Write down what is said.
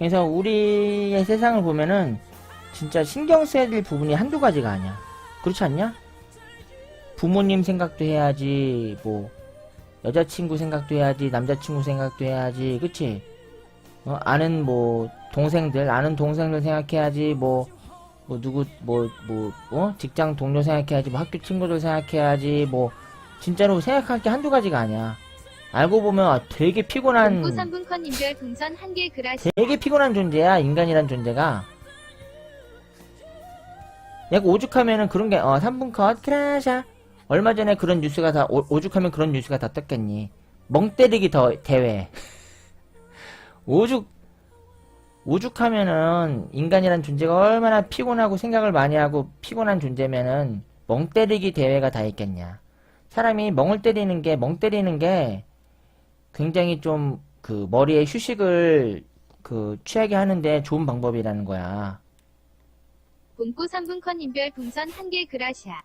그래서 우리의 세상을 보면은 진짜 신경 써야 될 부분이 한두 가지가 아니야. 그렇지 않냐? 부모님 생각도 해야지, 뭐, 여자친구 생각도 해야지, 남자친구 생각도 해야지, 그치? 어, 아는 뭐, 동생들, 아는 동생들 생각해야지, 뭐, 뭐, 누구, 뭐, 뭐, 어? 직장 동료 생각해야지, 뭐, 학교 친구들 생각해야지, 뭐, 진짜로 생각할 게 한두 가지가 아니야. 알고 보면 아, 되게 피곤한, 공구 3분 컨님별 동선 한 개 그라시 되게 피곤한 존재야, 인간이란 존재가. 약간 오죽하면은 그런 게, 어, 3분 컷, 크라샤. 얼마 전에 그런 뉴스가 다, 오, 오죽하면 그런 뉴스가 다 떴겠니. 멍 때리기 더, 대회. 오죽, 오죽하면은 인간이란 존재가 얼마나 피곤하고 생각을 많이 하고 피곤한 존재면은 멍 때리기 대회가 다 있겠냐. 사람이 멍을 때리는 게, 멍 때리는 게 굉장히 좀 그 머리에 휴식을 그 취하게 하는데 좋은 방법이라는 거야. 공구 3분 컨님별 동선 한개 그라샤